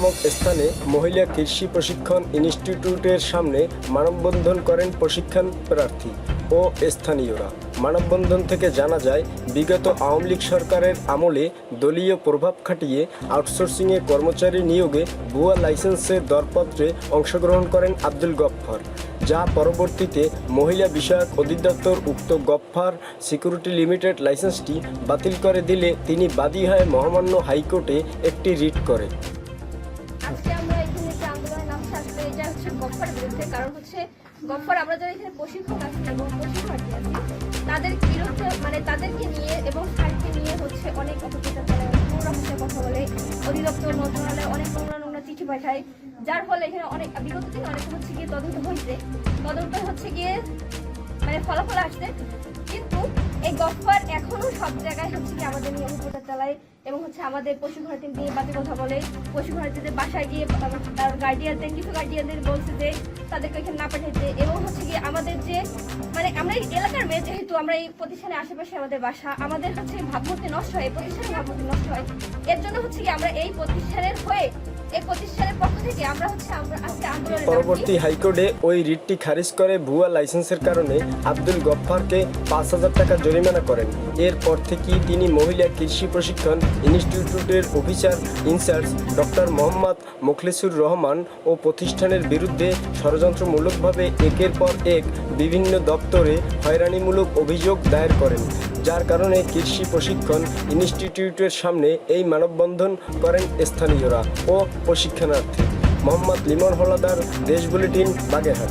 নামক স্থানে মহিলা কৃষি প্রশিক্ষণ ইনস্টিটিউটের সামনে মানববন্ধন করেন প্রশিক্ষণ প্রার্থী ও স্থানীয়রা। মানববন্ধন থেকে জানা যায়, বিগত আওয়ামী লীগ সরকারের আমলে দলীয় প্রভাব খাটিয়ে আউটসোর্সিংয়ে কর্মচারী নিয়োগে ভুয়া লাইসেন্সের দরপত্রে অংশগ্রহণ করেন আব্দুল গফফর, যা পরবর্তীতে মহিলা বিষয়ক অধিদপ্তর উক্ত গফফার সিকিউরিটি লিমিটেড লাইসেন্সটি বাতিল করে দিলে তিনি বাদী হয়ে মহামান্য হাইকোর্টে একটি রিট করে গফফার আমরা যারা এখানে প্রশিক্ষক আছি এবং প্রশিক্ষার্থী আছি, তাদের বিরুদ্ধে মানে তাদেরকে নিয়ে এবং স্যারকে নিয়ে হচ্ছে অনেক অপপ্রচার করে নোংরা ভাষায় কথা বলে, অধিদপ্তর, মন্ত্রণালয়ে, অনেক নোংরা নোংরা চিঠি পাঠায়, যার ফলে এখানে অনেক, বিগত দিনে অনেক হচ্ছে গিয়ে তদন্ত হয়েছে। তদন্ত হচ্ছে গিয়ে মানে ফলাফল আসছে। কিন্তু এই গফফার এখনও সব জায়গায় হচ্ছে কি আমাদের নিয়ে প্রচার চালায় এবং হচ্ছে আমাদের পশু ভারতী নিয়ে বাজে কথা বলে। পশু ভারতীদের বাসায় গিয়ে, তার গার্ডিয়ানদের কিছু গার্ডিয়ানদের বলছে যে, তাদেরকে এখানে না পাঠাইতে। আমরা এলাকার মেয়ে, যেহেতু আমরা এই প্রতিষ্ঠানের আশেপাশে আমাদের বাসা, আমাদের ভাবমূর্তি নষ্ট হয় প্রতিষ্ঠানের ভাবমূর্তি নষ্ট হয়। এর জন্য হচ্ছে কি আমরা এই প্রতিষ্ঠানের হয়ে থেকে পরবর্তী হাইকোর্টে ওই রিটটি খারিজ করে ভুয়া লাইসেন্সের কারণে আব্দুল গফফারকে পাঁচ হাজার টাকা জরিমানা করেন। এরপর থেকেই তিনি মহিলা কৃষি প্রশিক্ষণ ইনস্টিটিউটের officer in charge doctor Mohammad Mukhlisur Rahman ও প্রতিষ্ঠানের বিরুদ্ধে ষড়যন্ত্রমূলকভাবে একের পর এক বিভিন্ন দপ্তরে হয়রানিমূলক অভিযোগ দায়ের করেন, যার কারণে কৃষি প্রশিক্ষণ ইনস্টিটিউটের সামনে এই মানববন্ধন করেন স্থানীয়রা ও প্রশিক্ষণার্থী। মোহাম্মদ লিমন হলাদার, দেশ বুলেটিন, বাগেরহাট।